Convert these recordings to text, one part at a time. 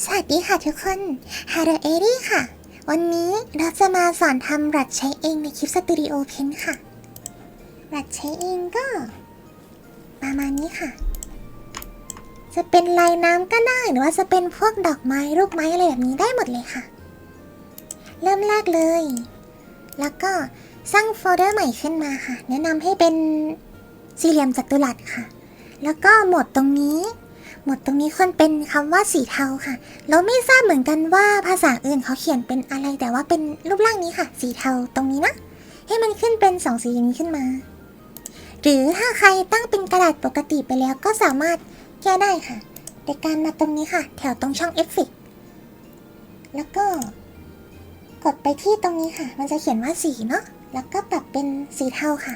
สวัสดีค่ะทุกคนฮาร์เอรี่ค่ะ วันนี้เราจะมาสอนทำรัดใช้เองในคลิปสตูดิโอเพนค่ะ รัดใช้เองก็ ประมาณนี้ค่ะ จะเป็นลายน้ำก็ได้หรือว่าจะเป็นพวกดอกไม้รูปไม้อะไรแบบนี้ได้หมดเลยค่ะ เริ่มแรกเลย แล้วก็สร้างโฟลเดอร์ใหม่ขึ้นมาค่ะ แนะนำให้เป็นสี่เหลี่ยมจัตุรัสค่ะ แล้วก็หมดตรงนี้ หมดตรงนี้ควรเป็นคำว่าสีเทาค่ะ เราไม่ทราบเหมือนกันว่าภาษาอื่นเขาเขียนเป็นอะไรแต่ว่าเป็นรูปร่างนี้ค่ะ สีเทาตรงนี้นะ ให้มันขึ้นเป็นสองสีอย่างนี้ขึ้นมา หรือถ้าใครตั้งเป็นกระดาษปกติไปแล้วก็สามารถแก้ได้ค่ะโดยการมาตรงนี้ค่ะ แถวตรงช่องเอฟเฟกแล้วก็ กดไปที่ตรงนี้ค่ะ มันจะเขียนว่าสีเนาะแล้วก็ปรับเป็นสีเทาค่ะ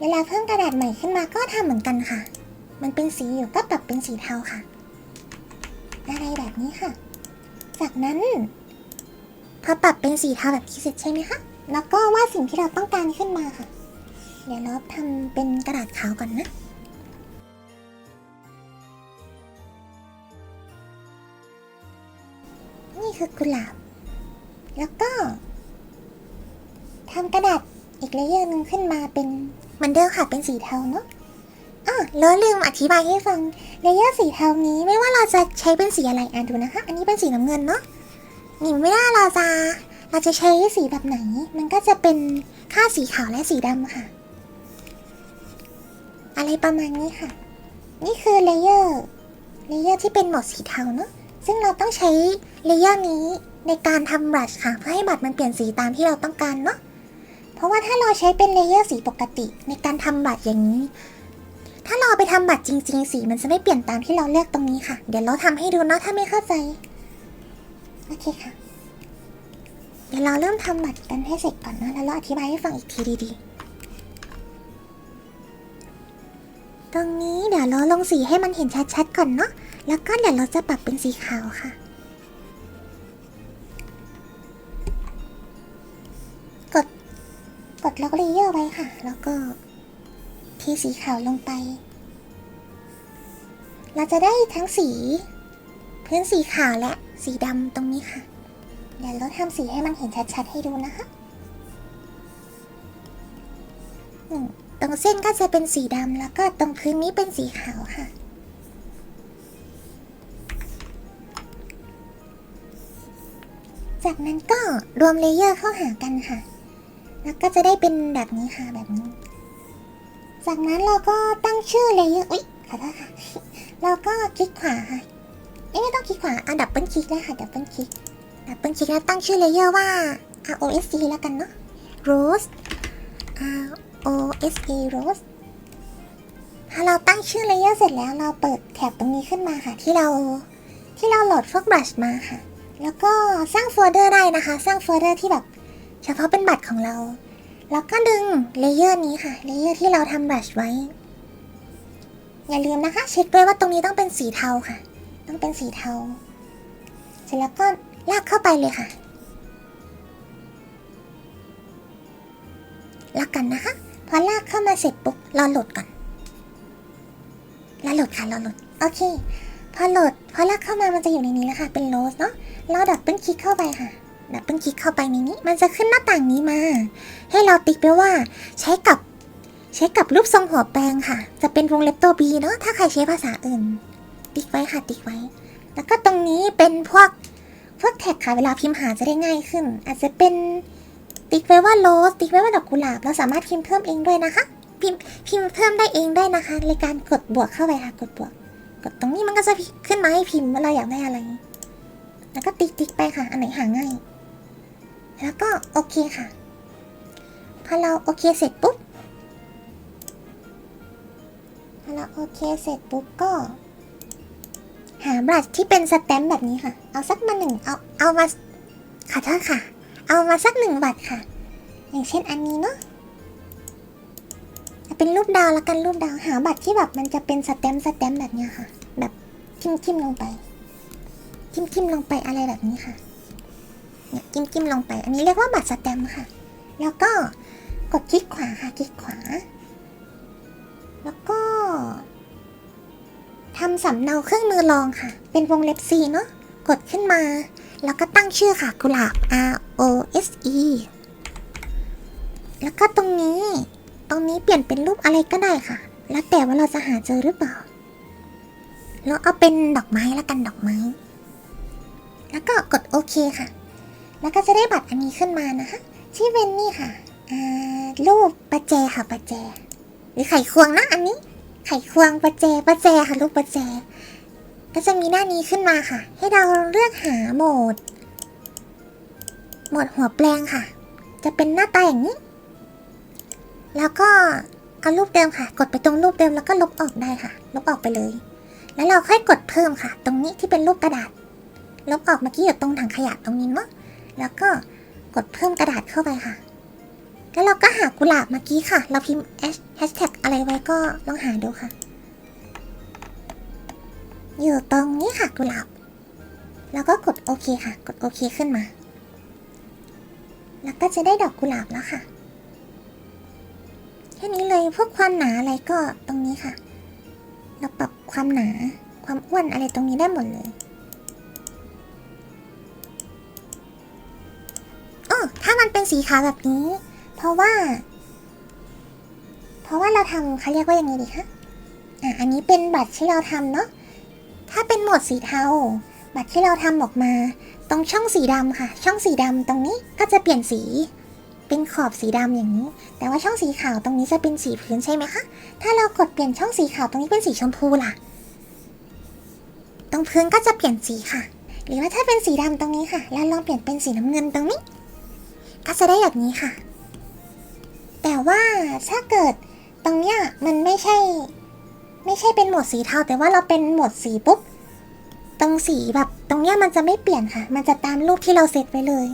เวลาเพิ่มกระดาษใหม่ขึ้นมาก็ทำเหมือนกันค่ะ มันเป็นสีอยู่ก็ปรับเป็นสีเทาค่ะ อะไรแบบนี้ค่ะ จากนั้นพอปรับเป็นสีเทาแบบที่เสร็จใช่ไหมคะแล้วก็วาดสิ่งที่เราต้องการขึ้นมาค่ะ เดี๋ยวเราทำเป็นกระดาษขาวก่อนนะนี่คือกุหลาบ แล้วก็ทำกระดาษอีกเลเยอร์หนึ่งขึ้นมาเป็นมือนเดิมค่ะเป็นสีเทาเนาะ แล้วลืมอธิบายให้ฟังเลเยอร์สีเทานี้ไม่ว่าเราจะใช้เป็นสีอะไรอ่านดูนะคะ อันนี้เป็นสีน้ำเงินเนาะนี่ไม่ว่าเราจะเราจะใช้สีแบบไหน มันก็จะเป็นค่าสีขาวและสีดำค่ะ อะไรประมาณนี้ค่ะ นี่คือเลเยอร์เลเยอร์ที่เป็นหมดสีเทาเนาะซึ่งเราต้องใช้เลเยอร์นี้ในการทำบลัชค่ะเพื่อให้บัตรมันเปลี่ยนสีตามที่เราต้องการเนาะเพราะว่าถ้าเราใช้เป็นเลเยอร์สีปกติ ในการทำบัตรอย่างนี้ ถ้าเราไปทำบัตรจริง ๆ สีมันจะไม่เปลี่ยนตามที่เราเลือกตรงนี้ค่ะ เดี๋ยวเราทำให้ดูเนาะถ้าไม่เข้าใจ โอเคค่ะ เดี๋ยวเราเริ่มทำบัตรกันให้เสร็จก่อนนะแล้วเราอธิบายให้ฟังอีกทีดีๆ ตรงนี้เดี๋ยวเราลงสีให้มันเห็นชัดๆก่อนเนาะ แล้วก็เดี๋ยวเราจะปรับเป็นสีขาวค่ะ กด กดล็อกเลเยอร์ไว้ค่ะ แล้วก็ ทีสีขาวลงไป เราจะได้ทั้งสี พื้นสีขาวและสีดำตรงนี้ค่ะ เดี๋ยวเราทำสีให้มันเห็นชัดๆให้ดูนะคะตรงเส้นก็จะเป็นสีดำแล้วก็ตรงพื้นนี้เป็นสีขาวค่ะจากนั้นก็รวมเลเยอร์เข้าหากันค่ะ แล้วก็จะได้เป็นแบบนี้ค่ะแบบนี้ จากนั้นเราก็ตั้งชื่อเลเยอร์อุ๊ยขอโทษค่ะ เราก็คลิกขวาค่ะไม่ต้องคลิกขวาอะดับเบิลคลิกได้ค่ะดับเบิลคลิกดับเบิลคลิกแล้วตั้งชื่อเลเยอร์ว่า R O S E แล้วกันเนาะ Rose R O S E Rose ถ้าเราตั้งชื่อเลเยอร์เสร็จแล้วเราเปิดแถบตรงนี้ขึ้นมาค่ะ ที่เราที่เราโหลดพวกบลัชมาค่ะ แล้วก็สร้างโฟลเดอร์ได้นะคะ สร้างโฟลเดอร์ที่แบบ เฉพาะเป็นบัตรของเรา แล้วก็ดึงเลเยอร์นี้ค่ะเลเยอร์ที่เราทำบลัชไว้ อย่าลืมนะคะ เช็คด้วยว่าตรงนี้ต้องเป็นสีเทาค่ะ ต้องเป็นสีเทา เสร็จแล้วก็ลากเข้าไปเลยค่ะลากกันนะคะ พอลากเข้ามาเสร็จปุ๊บราโหลดก่อนราโหลดค่ะราโหลดโอเค พอโหลดพอลากเข้ามามันจะอยู่ในนี้แล้วค่ะ เป็นโรสเนาะเราดับเบิ้ลคลิกเข้าไปค่ะ ดับเบิลคลิกเข้าไปในนี้ มันจะขึ้นหน้าต่างนี้มา ให้เราติ๊กไปว่าใช้กับใช้กับรูปทรงหัวแปรงค่ะ จะเป็นวงเล็บตัว B เนาะถ้าใครใช้ภาษาอื่น ติ๊กไว้ค่ะติ๊กไว้ แล้วก็ตรงนี้เป็นพวกพวกแท็กค่ะเวลาพิมพ์หาจะได้ง่ายขึ้น อาจจะเป็นติ๊กไว้ว่าโรสติ๊กไว้ว่าดอกกุหลาบเราสามารถพิมพ์เพิ่มเองด้วยนะคะ พิมพ์พิมพ์เพิ่มได้เองได้นะคะในการกดบวกเข้าไปค่ะกดบวก กดตรงนี้มันก็จะขึ้นมาให้พิมพ์ว่าเราอยากได้อะไร แล้วก็ติ๊กติ๊กไปค่ะ อันไหนหาง่าย แล้วก็โอเคค่ะ พอเราโอเคเสร็จปุ๊บ พอเราโอเคเสร็จปุ๊บก็ หาบลัชที่เป็นสแตมป์แบบนี้ค่ะ เอาสักมาหนึ่งเอาเอามาขอโทษค่ะ เอามาสักหนึ่งบัตรค่ะ อย่างเช่นอันนี้เนาะเอาเป็นรูปดาวแล้วกันรูปดาวหาบัตรที่แบบมันจะเป็นสแตมป์สแตมป์แบบเนี้ยค่ะ แบบทิมทิมลงไปทิมทิมลงไปอะไรแบบนี้ค่ะ เนี่ยจิ้มจิ้มลงไป อันนี้เรียกว่าบัตรสแตมค่ะ แล้วก็กดคลิกขวาค่ะคลิกขวา แล้วก็ทำสำเนาเครื่องมือรองค่ะ เป็นวงเล็บ C เนาะกดขึ้นมา แล้วก็ตั้งชื่อค่ะกุหลาบ R O S E แล้วก็ตรงนี้ ตรงนี้เปลี่ยนเป็นรูปอะไรก็ได้ค่ะ แล้วแต่ว่าเราจะหาเจอหรือเปล่าเราเอาเป็นดอกไม้แล้วกันดอกไม้ แล้วก็กดโอเคค่ะ แล้วก็จะได้บัตรอันนี้ขึ้นมานะคะที่เป็นนี่ค่ะรูปประแจค่ะประแจ หรือไขควงนะอันนี้ ไขควงประแจประแจค่ะรูปประแจ ก็จะมีหน้านี้ขึ้นมาค่ะ ให้เราเลือกหาโหมด โหมดหัวแปลงค่ะ จะเป็นหน้าตาอย่างนี้ แล้วก็เอารูปเดิมค่ะ กดไปตรงรูปเดิมแล้วก็ลบออกได้ค่ะ ลบออกไปเลย แล้วเราค่อยกดเพิ่มค่ะ ตรงนี้ที่เป็นรูปกระดาษ ลบออกเมื่อกี้อยู่ตรงถังขยะตรงนี้เนาะ แล้วก็กดเพิ่มกระดาษเข้าไปค่ะ แล้วเราก็หากุหลาบเมื่อกี้ค่ะ เราพิมพ์แฮชแท็กอะไรไว้ก็ลองหาดูค่ะ อยู่ตรงนี้ค่ะกุหลาบ แล้วก็กดโอเคค่ะ กดโอเคขึ้นมา แล้วก็จะได้ดอกกุหลาบแล้วค่ะ แค่นี้เลยพวกความหนาอะไรก็ตรงนี้ค่ะ เราปรับความหนาความอ้วนอะไรตรงนี้ได้หมดเลย สีขาวแบบนี้ เพราะว่า เพราะว่าเราทำเขาเรียกว่ายังไงดีคะอะอันนี้เป็นบัตรที่เราทำเนาะถ้าเป็นโหมดสีเทา บัตรที่เราทำออกมา ตรงช่องสีดำค่ะ ช่องสีดำตรงนี้ก็จะเปลี่ยนสีเป็นขอบสีดำอย่างนี้ แต่ว่าช่องสีขาวตรงนี้จะเป็นสีพื้นใช่ไหมคะ ถ้าเรากดเปลี่ยนช่องสีขาวตรงนี้เป็นสีชมพูล่ะ ตรงพื้นก็จะเปลี่ยนสีค่ะ หรือว่าถ้าเป็นสีดำตรงนี้ค่ะ แล้วลองเปลี่ยนเป็นสีน้ำเงินตรงนี้ ก็จะได้แบบนี้ค่ะ แต่ว่าถ้าเกิดตรงเนี้ยมันไม่ใช่ ไม่ใช่เป็นโหมดสีเทาแต่ว่าเราเป็นโหมดสีปุ๊บตรงสีแบบตรงเนี้ยมันจะไม่เปลี่ยนค่ะ มันจะตามรูปที่เราเซตไว้เลย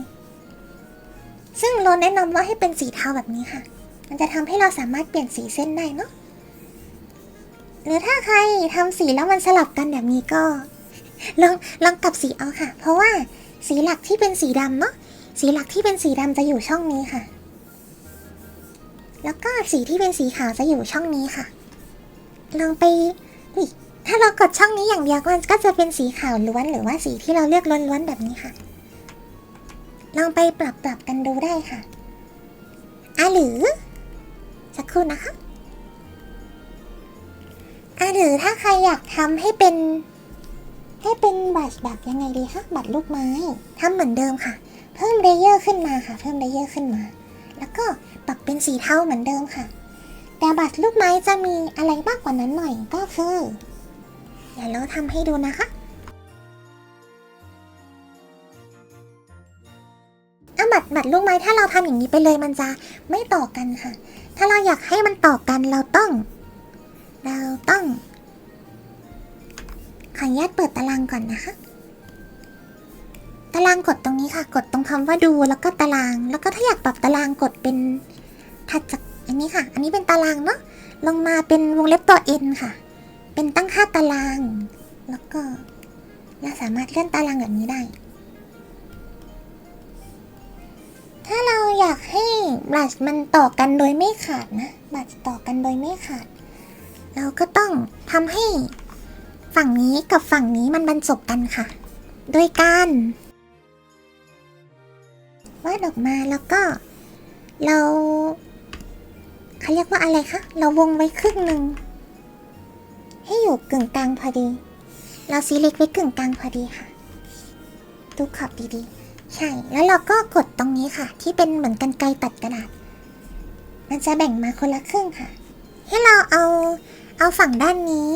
ซึ่งเราแนะนำว่าให้เป็นสีเทาแบบนี้ค่ะ มันจะทำให้เราสามารถเปลี่ยนสีเส้นได้เนาะหรือถ้าใครทำสีแล้วมันสลับกันแบบนี้ก็ ลองลองกลับสีเอาค่ะ เพราะว่าสีหลักที่เป็นสีดำเนาะ สีหลักที่เป็นสีดำจะอยู่ช่องนี้ค่ะ แล้วก็สีที่เป็นสีขาวจะอยู่ช่องนี้ค่ะ ลองไปถ้าเรากดช่องนี้อย่างเดียวก็จะเป็นสีขาวล้วนหรือว่าสีที่เราเลือกล้วนๆแบบนี้ค่ะ ลองไปปรับปรับกันดูได้ค่ะอะหรือ สักครู่นะคะอะหรือถ้าใครอยากทำให้เป็นให้เป็นบัตรแบบยังไงดีคะบัตรลูกไม้ทำเหมือนเดิมค่ะ เพิ่มเลเยอร์ขึ้นมาค่ะ เพิ่มเลเยอร์ขึ้นมา แล้วก็ปรับเป็นสีเทาเหมือนเดิมค่ะ แต่บัตรลูกไม้จะมีอะไรมากกว่านั้นหน่อยก็คือเดี๋ยวเราทำให้ดูนะคะอะบัตรบัตรลูกไม้ถ้าเราทำอย่างนี้ไปเลยมันจะไม่ต่อกันค่ะ ถ้าเราอยากให้มันต่อกันเราต้อง เราต้องขออนุญาตเปิดตารางก่อนนะคะ ตารางกดตรงนี้ค่ะ กดตรงคำว่าดูแล้วก็ตาราง แล้วก็ถ้าอยากปรับตารางกดเป็นถัดจากอันนี้ค่ะ อันนี้เป็นตารางเนาะลงมาเป็นวงเล็บตัว n ค่ะ เป็นตั้งค่าตาราง แล้วก็เราสามารถเลื่อนตารางแบบนี้ได้ ถ้าเราอยากให้บัตรมันต่อกันโดยไม่ขาดนะบัตรต่อกันโดยไม่ขาด เราก็ต้องทำให้ฝั่งนี้กับฝั่งนี้มันบรรจบกันค่ะโดยการ วาดออกมาแล้วก็ เราเขาเรียกว่าอะไรคะเราวงไว้ครึ่งหนึ่งให้อยู่กึ่งกลางพอดี เราซีเล็กไว้กึ่งกลางพอดีค่ะ ดูขอบดีๆ ใช่แล้วเราก็กดตรงนี้ค่ะ ที่เป็นเหมือนกันไกรตัดกระดาษ มันจะแบ่งมาคนละครึ่งค่ะ ให้เราเอาเอาฝั่งด้านนี้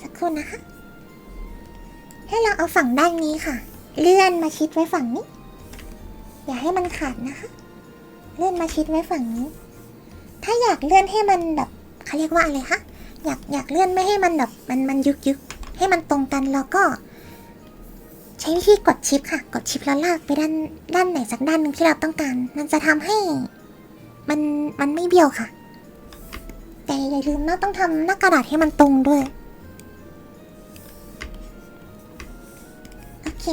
สักครู่นะคะ ให้เราเอาฝั่งด้านนี้ค่ะ เลื่อนมาชิดไว้ฝั่งนี้ อย่าให้มันขาดนะคะ เลื่อนมาชิดไว้ฝั่งนี้ ถ้าอยากเลื่อนให้มันแบบเขาเรียกว่าอะไรคะอยากอยากเลื่อนไม่ให้มันแบบมันมันยุกยุกให้มันตรงกันแล้วก็ ใช้วิธีกดชิปค่ะ กดชิปแล้วลากไปด้านด้านไหนสักด้านหนึ่งที่เราต้องการ มันจะทำให้ มันมันไม่เบี้ยวค่ะ แต่อย่าลืมนะต้องทำหน้ากระดาษให้มันตรงด้วยโอเค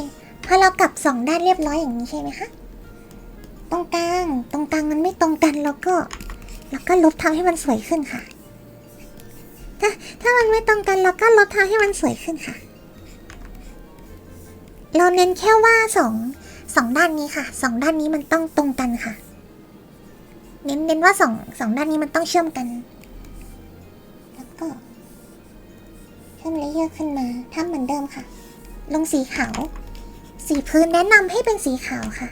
พอเรากลับสองด้านเรียบร้อยอย่างนี้ใช่ไหมคะ ตรงกลาง ตรงกลางมันไม่ตรงกันแล้วก็ แล้วก็ลบทำให้มันสวยขึ้นค่ะ ถ้าถ้ามันไม่ตรงกันเราก็ลดทาให้มันสวยขึ้นค่ะ เราเน้นแค่ว่าสองสองด้านนี้ค่ะสองด้านนี้มันต้องตรงกันค่ะ เน้นเน้นว่าสองสองด้านนี้มันต้องเชื่อมกัน แล้วก็เพิ่มเลเยอร์ขึ้นมาทำเหมือนเดิมค่ะ ลงสีขาว สีพื้นแนะนำให้เป็นสีขาวค่ะ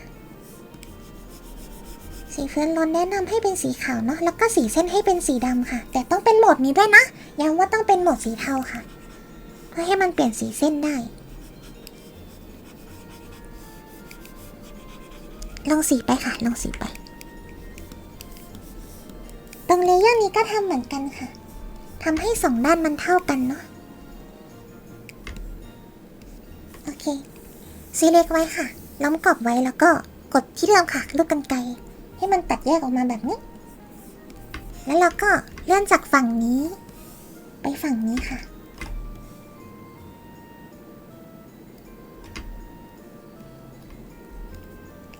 สีเพื้นลนแนะนำให้เป็นสีขาวเนาะแล้วก็สีเส้นให้เป็นสีดำค่ะ แต่ต้องเป็นโหมดนี้ด้วยนะย้ำว่าต้องเป็นโหมดสีเทาค่ะ เพื่อให้มันเปลี่ยนสีเส้นได้ ลงสีไปค่ะ ลงสีไป ตรงเลเยอร์นี้ก็ทำเหมือนกันค่ะทำให้สองด้านมันเท่ากันเนาะโอเคซีเล็กไว้ค่ะ ล้อมกรอบไว้แล้วก็กดที่เดิมค่ะ ลูกกันไก ให้มันตัดแยกออกมาแบบนี้ แล้วเราก็เลื่อนจากฝั่งนี้ ไปฝั่งนี้ค่ะ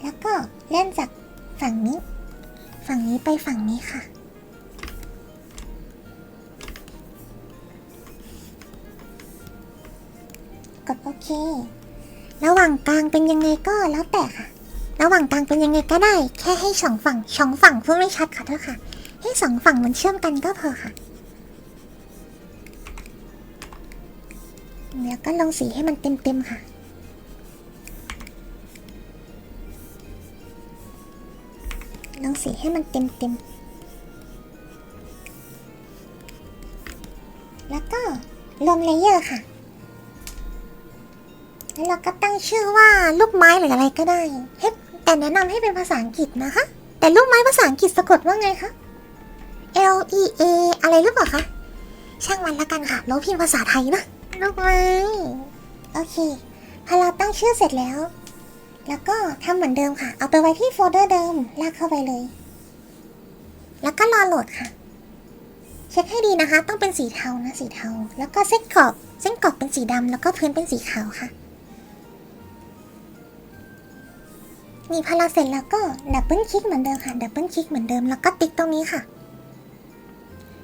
แล้วก็เลื่อนจากฝั่งนี้ ฝั่งนี้ไปฝั่งนี้ค่ะกดโอเค ระหว่างกลางเป็นยังไงก็แล้วแต่ค่ะ ระหว่างกลางเป็นยังไงก็ได้ แค่ให้สองฝั่งสองฝั่งพูดไม่ชัดค่ะเถอะค่ะ ให้สองฝั่งมันเชื่อมกันก็พอค่ะแล้วก็ลงสีให้มันเต็มๆค่ะลงสีให้มันเต็มๆ แล้วก็ลงเลเยอร์ค่ะ แล้วเราก็ตั้งชื่อว่าลูกไม้หรืออะไรก็ได้เฮ้ แต่แนะนำให้เป็นภาษาอังกฤษนะคะ แต่ลูกไม้ภาษาอังกฤษสะกดว่าไงคะ L E A อะไรหรือเปล่าคะ ช่างมันละกันค่ะเราพิมพ์ภาษาไทยนะ ลูกไม้ โอเค พอเราตั้งชื่อเสร็จแล้ว แล้วก็ทำเหมือนเดิมค่ะ เอาไปไว้ที่โฟลเดอร์เดิม ลากเข้าไปเลย แล้วก็รอโหลดค่ะ เช็คให้ดีนะคะ ต้องเป็นสีเทานะสีเทา แล้วก็เส้นขอบ เส้นขอบเป็นสีดำแล้วก็พื้นเป็นสีขาวค่ะ นี่พอเราเสร็จแล้วก็ดับเบิลคลิกเหมือนเดิมค่ะ ดับเบิลคลิกเหมือนเดิมแล้วก็ติ๊กตรงนี้ค่ะ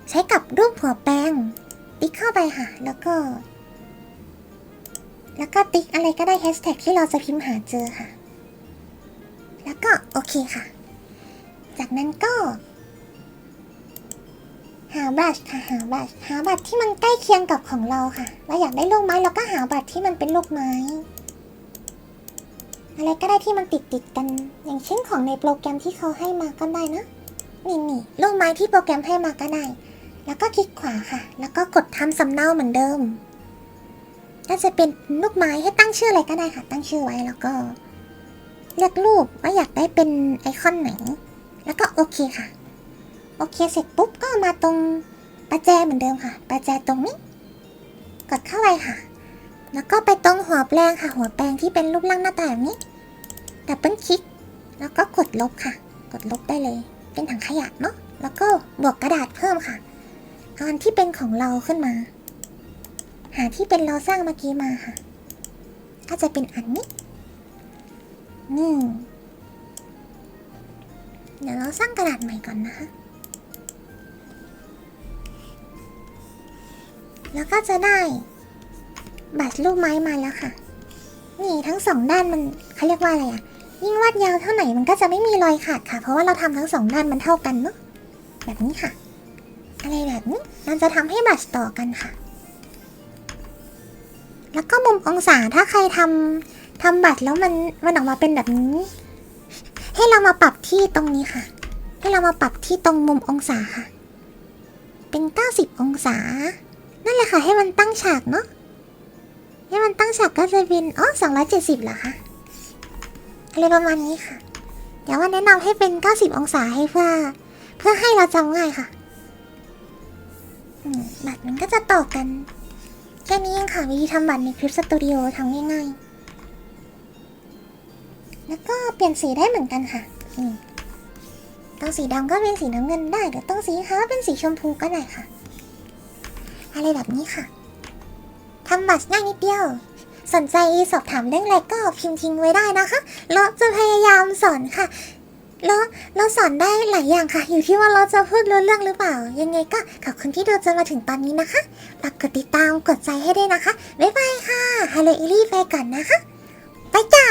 ใช้กับรูปหัวแปรงติ๊กเข้าไปค่ะ แล้วก็ แล้วก็ติ๊กอะไรก็ได้แฮชแท็กที่เราจะพิมพ์หาเจอค่ะ แล้วก็โอเคค่ะ จากนั้นก็ หาบัตรค่ะ หาบัตรหาบัตรที่มันใกล้เคียงกับของเราค่ะ เราอยากได้ลูกไม้เราก็หาบัตรที่มันเป็นลูกไม้ อะไรก็ได้ที่มันติดติดกัน อย่างเช่นของในโปรแกรมที่เขาให้มาก็ได้นะนี่นี่ลูกไม้ที่โปรแกรมให้มาก็ได้ แล้วก็คลิกขวาค่ะ แล้วก็กดทำสำเนาเหมือนเดิมก็จะเป็นลูกไม้ให้ตั้งชื่ออะไรก็ได้ค่ะ ตั้งชื่อไว้แล้วก็ เลือกรูปว่าอยากได้เป็นไอคอนไหน แล้วก็โอเคค่ะ โอเคเสร็จปุ๊บก็มาตรงประแจเหมือนเดิมค่ะ ประแจตรงนี้ กดเข้าไปค่ะ แล้วก็ไปตรงหัวแปลงค่ะ หัวแปลงที่เป็นรูปร่างหน้าตาแบบนี้ดับเบิลคลิก แล้วก็กดลบค่ะ กดลบได้เลย เป็นถังขยะเนาะ แล้วก็บวกกระดาษเพิ่มค่ะเอาอันที่เป็นของเราขึ้นมา หาที่เป็นเราสร้างเมื่อกี้มาค่ะ ก็จะเป็นอันนี้นี่ เดี๋ยวเราสร้างกระดาษใหม่ก่อนนะคะ แล้วก็จะได้ บัตรลูกไม้มาแล้วค่ะ นี่ทั้งสองด้านมันเขาเรียกว่าอะไรอะยิ่งวาดยาวเท่าไหร่มันก็จะไม่มีรอยขาดค่ะ เพราะว่าเราทำทั้งสองด้านมันเท่ากันเนาะแบบนี้ค่ะ อะไรแบบนี้เราจะทำให้บัตรต่อกันค่ะ แล้วก็มุมองศาถ้าใครทำทำบัตรแล้วมันมันออกมาเป็นแบบนี้ ให้เรามาปรับที่ตรงนี้ค่ะ ให้เรามาปรับที่ตรงมุมองศาค่ะ เป็น 90 องศา นั่นแหละค่ะให้มันตั้งฉากเนาะ ให้มันตั้งฉากก็จะเป็นอ๋อ270เหรอคะอะไรประมาณนี้ค่ะ เดี๋ยวว่าแนะนำให้เป็น 90 องศาให้เพื่อ เพื่อให้เราจำง่ายค่ะบัตรมันก็จะต่อกัน แค่นี้เองค่ะ วิธีทำบัตรในคลิปสตูดิโอทำง่ายๆ แล้วก็เปลี่ยนสีได้เหมือนกันค่ะต้องสีดำก็เป็นสีน้ำเงินได้หรือต้องสีขาวเป็นสีชมพูก็ได้ค่ะ อะไรแบบนี้ค่ะำบัตรง่ายนิดเดียว สนใจสอบถามเรื่องอะไรก็พิมพ์ทิ้งไว้ได้นะคะ เราจะพยายามสอนค่ะเราเราสอนได้หลายอย่างค่ะ อยู่ที่ว่าเราจะพูดรู้เรื่องหรือเปล่า ยังไงก็ขอบคุณที่ดูจนมาถึงตอนนี้นะคะฝากกดติดตามกดใจให้ด้วยนะคะ บ๊ายบายค่ะฮัลโหลอิลี่ไปก่อนนะคะ ไปจ้า